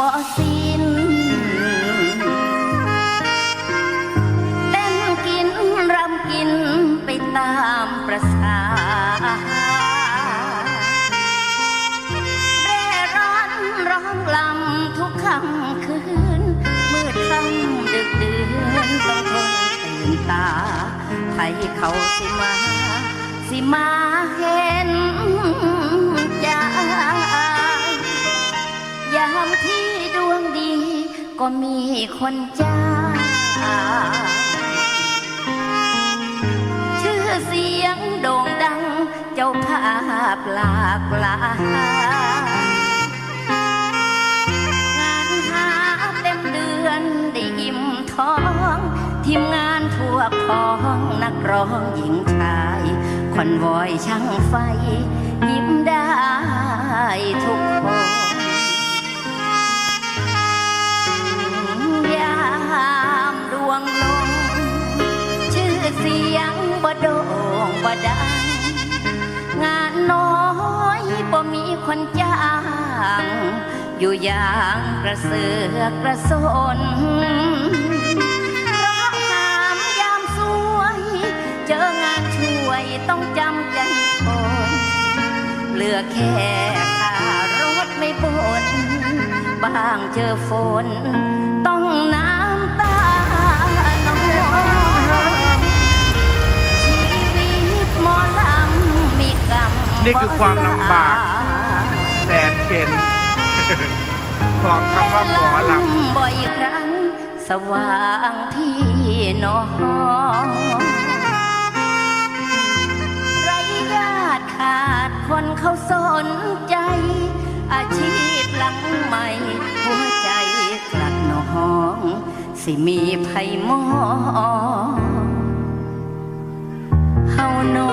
บ่สิ้นเต้นกินรำกินไปตามประสาเร่ร้อนร้องลำทุกค่ำคืนมืดค่ำดึกเดือนต้องทนตื่นตาใครเขาสิมา สิมาเห็น ที่ดวงดี ก็มีคนจ้างชื่อเสียงโด่งดัง เจ้าภาพหลากหลายงานหาเต็มเดือนได้อิ่มท้อง ทีมงานทั่วพ้องนักร้องหญิงชาย คนวอยช่างไฟยิ้มได้ทุกคน บ่ดังงานน้อยบ่มีคนจ้างอยู่อย่างกระเสือกกระสนร้องหามยามสวย เจองานช่วยต้องจำใจทนเหลือแค่ค่ารถไม่บนบางเจอฝน นี่คือความลำบากแสนเข็นของคำว่าหมอลำบ่อยครั้ง สว่างพี่น้องไรญาติขาดคนเขาสนใจ อาชีพหลังใหม่ หัวใจกลัดหนอง สิมีไผมองเฮานอ